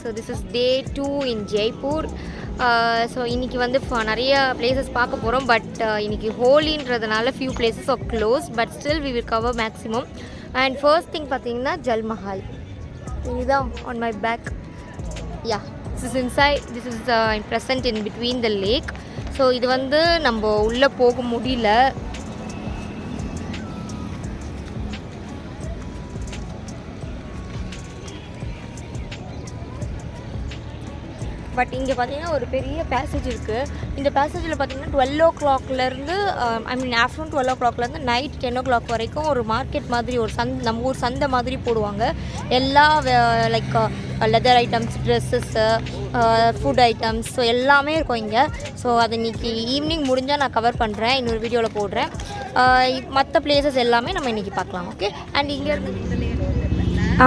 So this is day two in Jaipur so இன்றைக்கி வந்து நிறைய பிளேசஸ் பார்க்க போகிறோம் பட் இன்னைக்கு ஹோலின்றதுனால few places of close but still we will cover maximum and first thing பார்த்தீங்கன்னா ஜல்மஹால் இதுதான் on my back yeah this is inside this is present in between the lake so இது வந்து நம்ம உள்ளே போக முடியல. பட் இங்கே பார்த்தீங்கன்னா ஒரு பெரிய பேசேஜ் இருக்குது இந்த பேசேஜில் பார்த்தீங்கன்னா twelve o'clock I mean afternoon twelve o'clock night ten o'clock வரைக்கும் ஒரு மார்க்கெட் மாதிரி ஒரு சந்த் நம்ம ஊர் சந்தை மாதிரி போடுவாங்க. எல்லா like leather items dresses food items so எல்லாமே இருக்கும் இங்கே. ஸோ அது இன்னைக்கு ஈவினிங் முடிஞ்சால் நான் கவர் பண்ணுறேன் இன்னொரு வீடியோவில் போடுறேன். Uh, மற்ற பிளேசஸ் எல்லாமே நம்ம இன்றைக்கி பார்க்கலாம் ஓகே அண்ட் இங்கேருந்து ஆ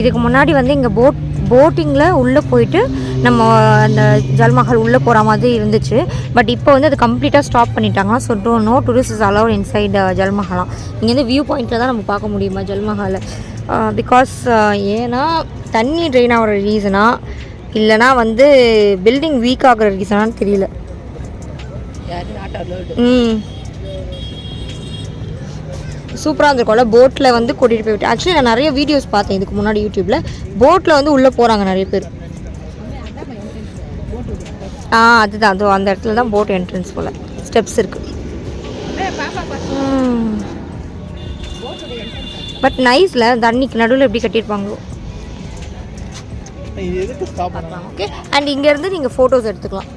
இதுக்கு முன்னாடி வந்து இங்கே போட் போட்டிங்கில் உள்ளே போயிட்டு நம்ம அந்த ஜல்மஹால் உள்ளே போகிற மாதிரி இருந்துச்சு. பட் இப்போ வந்து அது கம்ப்ளீட்டாக ஸ்டாப் பண்ணிட்டாங்க. So though no tourist is allowed inside ஜல்மஹாலாம் இங்கேருந்து வியூ பாயிண்ட்டில் தான் நம்ம பார்க்க முடியுமா ஜல்மஹாலை? பிகாஸ் ஏன்னா தண்ணி ட்ரெயின் ஆகிற ரீசனா இல்லைனா வந்து பில்டிங் வீக் ஆகுற ரீசனான்னு தெரியல. ம். சூப்பராக இருந்திருக்கும்ல போட்டில் வந்து கூட்டிகிட்டு போய் விட்டு ஆக்சுவலி நான் நிறைய வீடியோஸ் பார்த்தேன் இதுக்கு முன்னாடி யூடியூப்பில் போட்டில் வந்து உள்ளே போகிறாங்க நிறைய பேர். ஆ அதுதான். அது அந்த இடத்துல தான் போட் என்ட்ரன்ஸ் போல். ஸ்டெப்ஸ் இருக்குது பட் நைஸில் தண்ணிக்கு நடுவில் எப்படி கட்டியிருப்பாங்களோ. ஓகே அண்ட் இங்கேருந்து நீங்கள் ஃபோட்டோஸ் எடுத்துக்கலாம்.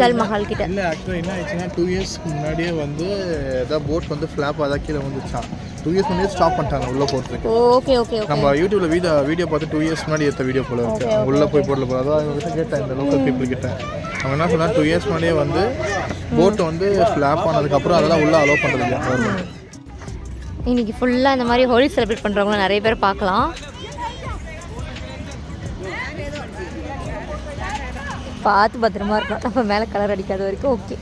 ஜல்மஹால் கிட்ட. இல்லை ஆக்சுவலாக என்ன ஆயிடுச்சுன்னா டூ இயர்ஸ்க்கு முன்னாடியே வந்து ஏதாவது போட் வந்து ஃப்ளாப் அதான் கீழே வந்துச்சான் டூ இயர்ஸ் முன்னாடியே ஸ்டாப் பண்ணிட்டாங்க உள்ளே போகிறதுக்கு ஓகே ஓகே நம்ம யூடியூப்ல வீடியோ வீடியோ பார்த்து டூ இயர்ஸ் முன்னாடி எடுத்த வீடியோ போல இருக்கு. உள்ளே போய் போடல போல. அதான் அவங்க கிட்ட கேட்டேன் இந்த லோக்கல் பீப்புள் கிட்ட. அவங்க என்ன சொன்னா டூ இயர்ஸ் முன்னாடியே வந்து போட் வந்து ஃப்ளாப் ஆனதுக்கப்புறம் அதெல்லாம் உள்ள அலோவ் பண்ணுறது government. இன்னைக்கு ஃபுல்லாக இந்த மாதிரி ஹோலி செலிப்ரேட் பண்ணுறவங்க நிறைய பேர் பார்க்கலாம். பார்த்து பத்திரமா இருக்கணும். நம்ம மேலே கலர் அடிக்காத வரைக்கும் ஓகே